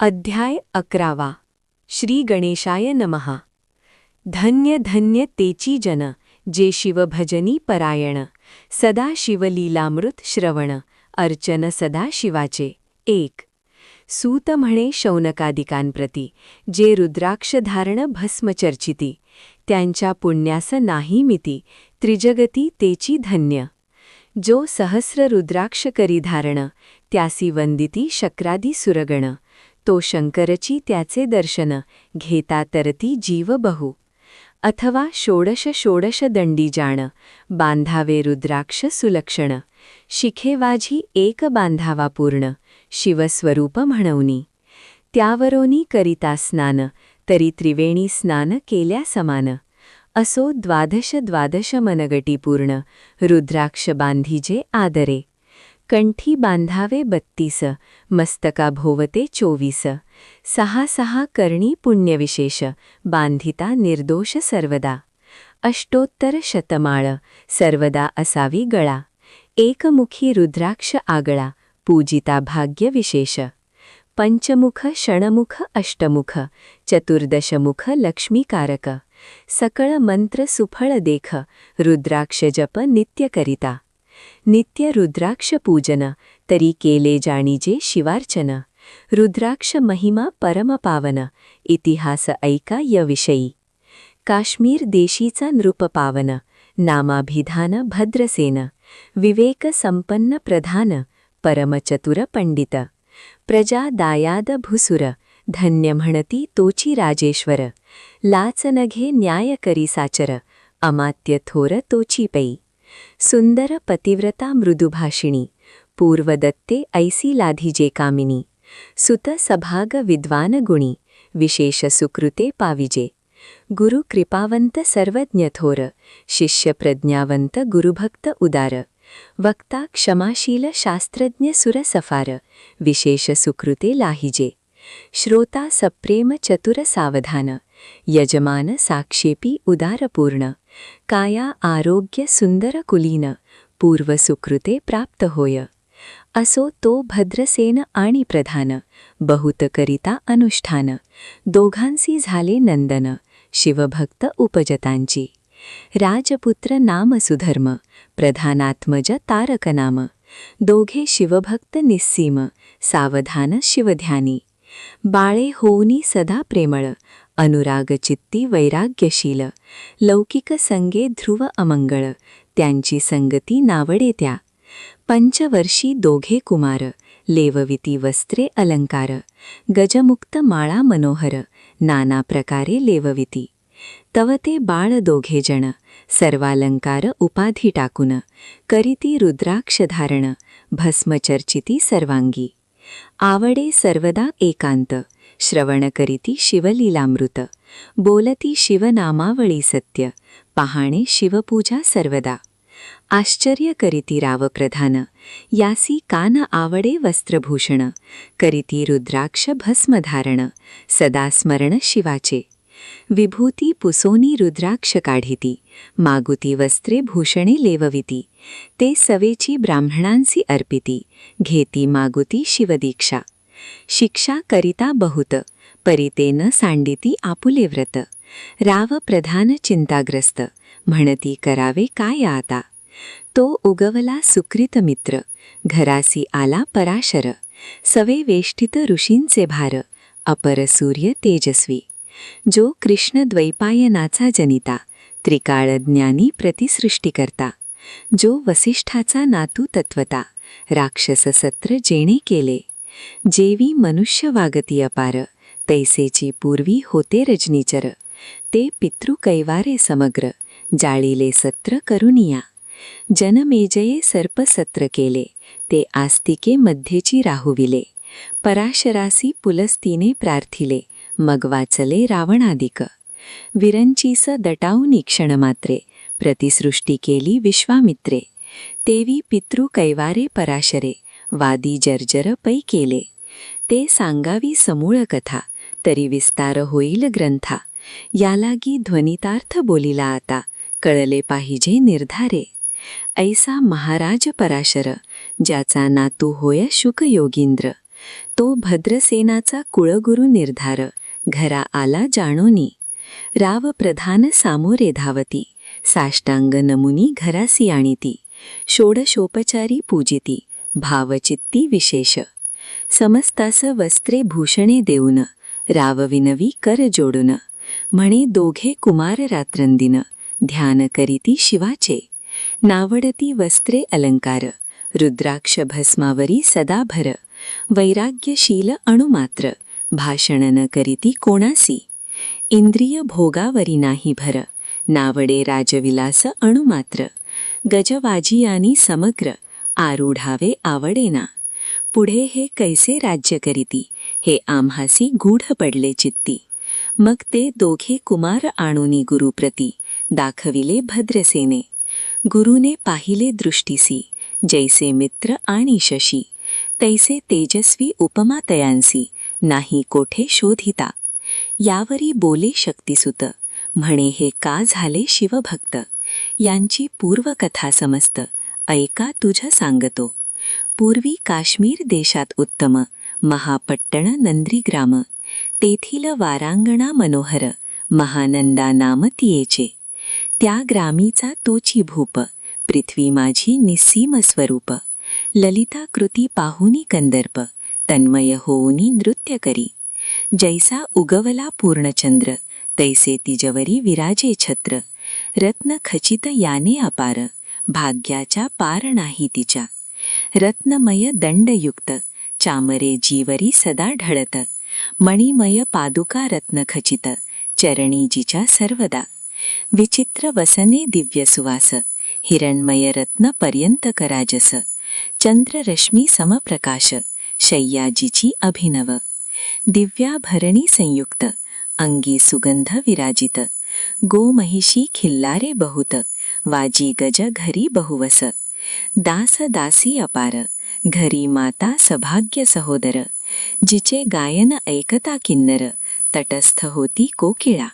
अध्याय अकरावा. श्री गणेशाय नमहा धन्य धन्य तेची जन जे शिवभजनी परायण. सदा शिवलीलामृत श्रवण. अर्चन सदा शिवाचे. एक. सूत म्हणे शौनकादिकांप्रती जे रुद्राक्षधारण भस्मचर्चिती त्यांच्या पुण्यास नाही मिती त्रिजगती तेची धन्य. जो सहस्र रुद्राक्ष करी धारण त्यासी वंदिती शक्रादी सुरगण. तो शंकरची त्याचे दर्शन घेता तरती जीव बहु अथवा षोडश षोडश दंडी जाण बांधावे रुद्राक्ष सुलक्षण. शिखे वाझी एक बांधावा पूर्ण शिवस्वरूप म्हणवनी. त्यावरोनी करिता स्नान तरी त्रिवेणी स्नान केल्या समान. असो द्वादश द्वादश मनगटी पूर्ण रुद्राक्ष बांधीजे आदरे. कंठी बांधावे बत्तीस मस्तका भोवते चोवीस. सहा सहा करणी पुण्यविशेष बांधिता निर्दोष सर्वदा. अष्टोत्तर शतमाळ सर्वदा असावी गळा. एकमुखी रुद्राक्ष आगळा पूजिता भाग्य विशेष पंचमुख षणमुख अष्टमुख चतुर्दशमुख लक्ष्मीकारक. सकळ मंत्र सुफळ देख रुद्राक्ष जप नित्य करिता नित्य रुद्राक्ष पूजन तरी केले जाणीजे शिवार्चन. रुद्राक्ष महिमा परमपावन इतिहास ऐका यविषयी. काश्मीर देशीचा नृपपावन नामाभिधान भद्रसेन. विवेक संपन्न प्रधान परमचतुर पंडित. प्रजा दायाद भुसुर धन्य म्हणती तोची राजेश्वर. लाचनघे न्याय करी साचर अमात्य थोर तोची पै. सुंदर पतिव्रता मृदुभाषिणी पूर्वदत्ते ऐसी लाधिजे कामिनी सुत सभाग विद्वान गुणी विशेष सुकृते पाविजे गुरु कृपावंत सर्वज्ञथोर शिष्य प्रज्ञावंत गुरुभक्त उदार वक्ता क्षमाशील शास्त्रज्ञ सुरसफार विशेष सुकृते लाहिजे श्रोता सप्रेम चतुर सावधान यजमान साक्षेपी उदारपूर्ण काया आरोग्य सुंदर कुलीन पूर्वसुकृते प्राप्त होय. असो तो भद्रसेन आणि प्रधान बहुत करिता अनुष्ठान. दोघांसी झाले नंदन शिवभक्त उपजतांची. राजपुत्र नाम सुधर्म प्रधानात्मज तारक नाम दोघे शिवभक्त निस्सीम सावधान शिवध्यानी. बाळे होऊनी सदा प्रेमळ अनुरागचित्ती वैराग्यशील लौकिक संगे ध्रुव अमंगळ त्यांची संगती नावडे त्या. पंचवर्षी दोघे कुमार लेवविती वस्त्रे अलंकार गजमुक्त माळा मनोहर नाना प्रकारे लेवविती. तव ते बाळ दोघे जण सर्वालंकार उपाधी टाकून करीती रुद्राक्ष धारण भस्मचर्चिती सर्वांगी. आवडे सर्वदा एकांत श्रवण करीती शिवलीलामृत. बोलती शिवनामावळी सत्य. पहाणे शिवपूजा सर्वदा. आश्चर्य करीती रावप्रधान. यासी कान आवडे वस्त्रभूषण. करीती रुद्राक्ष भस्मधारण. सदा स्मरण शिवाचे. विभूती पुसोनी रुद्राक्ष काढिती. मागुती वस्त्रे भूषणे लेवविती. ते सवेची ब्राह्मणांसी अर्पिती. घेती मागुती शिवदीक्षा. शिक्षा करिता बहुत परितेन सांडिती आपुले व्रत. राव प्रधान चिंताग्रस्त म्हणती करावे काय आता? तो उगवला सुकृत मित्र घरासी आला पराशर. सवे वेष्टित ऋषींचे भार अपर सूर्य तेजस्वी. जो कृष्ण द्वैपायनाचा जनिता त्रिकाळज्ञानी प्रतिसृष्टी करता जो वसिष्ठाचा नातू तत्वता राक्षस सत्र जेणे केले. जेवी मनुष्य वागती अपार तैसेची पूर्वी होते रजनीचर. ते पितृ कैवारे समग्र जाळीले सत्र करुनिया. जनमेजये सर्पसत्र केले ते आस्तिके मध्येची राहुविले. पराशरासी पुलस्तीने प्रार्थिले मग वाचले रावणादिक. विरंचीस दटाऊनी क्षणमात्रे प्रतिसृष्टी केली विश्वामित्रे. तेवी पितृ कैवारे पराशरे वादी जर्जर पै केले. ते सांगावी समूळ कथा तरी विस्तार होईल ग्रंथा. यालागी ध्वनितार्थ बोलिला आता कळले पाहिजे निर्धारे. ऐसा महाराज पराशर ज्याचा नातू होय शुक योगींद्र. तो भद्रसेनाचा कुळगुरु निर्धार घरा आला जाणोनी. राव प्रधान सामोरे धावती साष्टांग नमुनी घरासी आणीती. षोडशोपचारी पूजिती. भावचित्ती विशेष. समस्तास वस्त्रे भूषणे देऊन रावविनवी कर जोडून. म्हणे दोघे कुमार रात्रंदिन ध्यान करीती शिवाचे. नावडती वस्त्रे अलंकार रुद्राक्ष भस्मावरी सदा भर वैराग्यशील अणुमात्र भाषण न करीती कोणासी. इंद्रिय भोगावरी नाही भर नावडे राजविलास अणुमात्र. गजवाजियानी समग्र आरूढावे आवडेना. पुढे हे कैसे राज्य करीती? हे आम्हासी गूढ पडले चित्ती. मग ते दोघे कुमार आणुनी गुरुप्रती दाखविले भद्रसेने. गुरुने पाहिले दृष्टीसी जैसे मित्र आणि शशी तैसे तेजस्वी उपमातयांसी नाही कोठे शोधिता. यावरी बोले शक्तिसुत म्हणे हे का झाले शिवभक्त? यांची पूर्वकथा समस्त ऐका तुझ सांगतो. पूर्वी काश्मीर देशात उत्तम महापट्टण नंद्रीग्राम तेथील वारांगणा मनोहर महानंदा नाम तियेचे. त्या ग्रामीचा तोची भूप पृथ्वी माझी निस्सीम स्वरूप. ललिता कृती पाहुनी कंदर्प तन्मय होऊनी नृत्य करी. जैसा उगवला पूर्णचंद्र तैसे तिजवरी विराजे छत्र. रत्न खचित याने अपार. भाग्याच्या पार नाही तिच्या. रत्नमय दंडयुक्त चामरे जीवरी सदा ढळत. मणिमय पादुका रत्नखचित चरणी सर्वदा. विचित्र वसने दिव्य सुवास हिरणमय रत्न पर्यंत कराजस. चंद्ररश्मी समप्रकाश शय्याजीची अभिनव. दिव्याभरणी संयुक्त अंगी सुगंध विराजित. गोमहिषी खिल्लारे बहुत. वाजी गज घरी बहुवस. दास दासी अपार. घरी माता सभाग्य सहोदर. जिचे गायन ऐकता किन्नर. तटस्थ होती कोकिळा.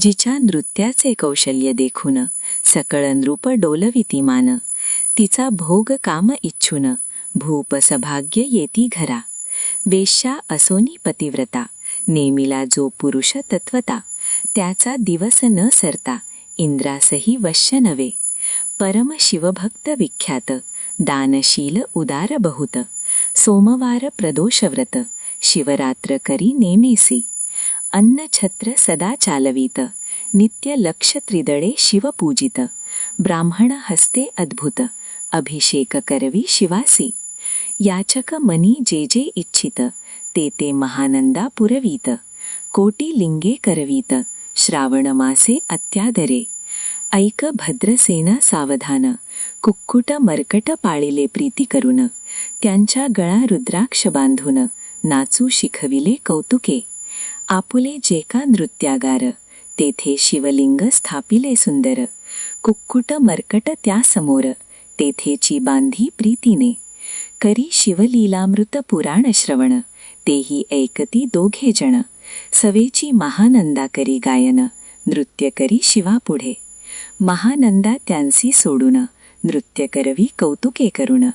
जिच्या नृत्याचे कौशल्य देखून सकळ नृप डोलविती मान. तिचा भोग काम इच्छून भूप सभाग्य येती घरा. वेश्या असोनी पतिव्रता. नेमिला जो पुरुष तत्वता. त्याचा दिवस न सरता. इंद्रासही वश्य नवे परम शिवभक्त विख्यात दानशील उदार बहुत सोमवार प्रदोषव्रत शिवरात्र करी नेमेसी. अन्नछत्र सदा चालवीत नित्य लक्ष त्रिदळे शिवपूजित ब्राह्मण हस्ते अद्भुत अभिषेक करवी शिवासी. याचक मनी जे जे इच्छित ते ते महानंदा पुरवीत कोटी लिंगे करवीत श्रावण मासे अत्यादरे ऐक भद्रसेना सावधान कुक्कुट मरकट पाळिले प्रीती करून त्यांच्या गळा रुद्राक्ष बांधून नाचू शिखविले कौतुके आपुले जे का नृत्यागार तेथे शिवलिंग स्थापिले सुंदर कुक्कुट मरकट त्यासमोर तेथेची बांधी प्रीतीने करी शिवलीलामृत पुराण श्रवण तेही ऐकती दोघे जण सवेची महानंदा करी गायन नृत्य करी शिवा पुढे. महानंदा त्यांसी सोडून नृत्य करवी कौतुके करुण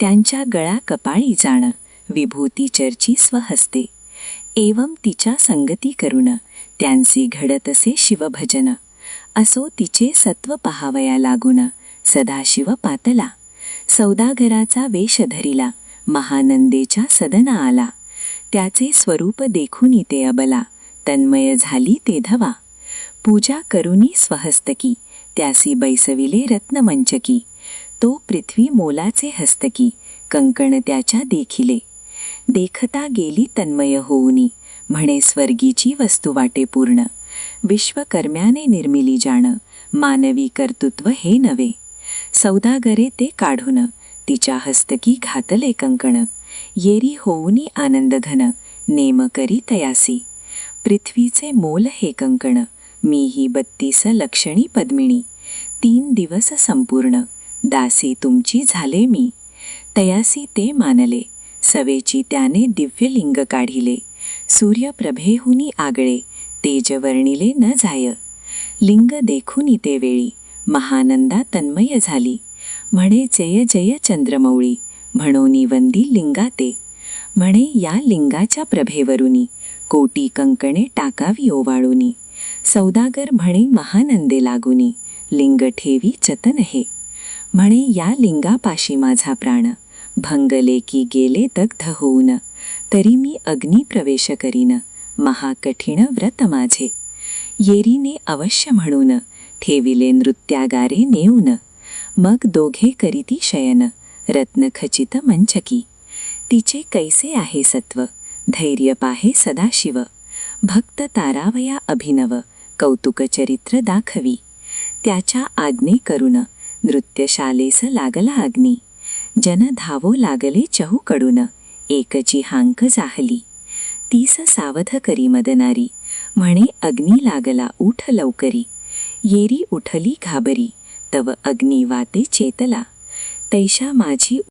त्यांच्या गळा कपाळी जाण विभूती चर्ची स्वहस्ते. एवं तिच्या संगती करून त्यांसी घडतसे शिवभजन असो तिचे सत्व पहावया लागून सदाशिव पातला. सौदागराचा वेश धरिला महानंदेच्या सदना आला त्याचे स्वरूप देखून ते अबला. तन्मय झाली ते धवा. पूजा करुनी स्वहस्तकी. त्यासी बैसविले रत्नमंचकी. तो पृथ्वी मोलाचे हस्तकी. कंकण त्याच्या देखिले. देखता गेली तन्मय होऊनी. म्हणे स्वर्गीची वस्तू वाटे पूर्ण. विश्वकर्म्याने निर्मिली जाण. मानवी कर्तृत्व हे नवे सौदागरे ते काढून तिच्या हस्तकी घातले कंकण. येरी होऊनी आनंद घन नेम करी तयासी. पृथ्वीचे मोल हे कंकण मी ही बत्तीस लक्षणी पद्मिणी तीन दिवस संपूर्ण दासी तुमची झाले मी. तयासी ते मानले सवेची त्याने दिव्यलिंग काढिले. सूर्यप्रभेहुनी आगळे तेज वर्णिले न जाय. लिंग देखुनी ते वेळी महानंदा तन्मय झाली. म्हणे जय जय चंद्रमौळी म्हणोनी वंदी लिंगाते. म्हणे या लिंगाच्या प्रभेवरुनी कोटी कंकणे टाकावी ओवाळूनी. सौदागर म्हणे महानंदे लागुनी लिंग ठेवी जतन हे. म्हणे या लिंगापाशी माझा प्राण भंगले की गेले दग्ध होऊन. तरी मी अग्नी प्रवेश करीन महाकठीण व्रत माझे. येरीने अवश्य म्हणून ठेविले नृत्यागारे नेऊन. मग दोघे करीती शयन रत्नखचित मंचकी. तिचे कैसे आहे सत्व? धैर्य पाहे सदाशिव. भक्त तारावया अभिनव. कौतुक चरित्र दाखवी. त्याच्या आज्ञे करुण. नृत्यशालेस लागला अग्नी. जन धावो लागले चहूकडून एकची हांक जाहली. तीस सावध करी मदनारी. म्हणे अग्नी लागला उठ लवकरी. येरी उठली घाबरी. तव अग्नी वाते चेतला. तैशा माझी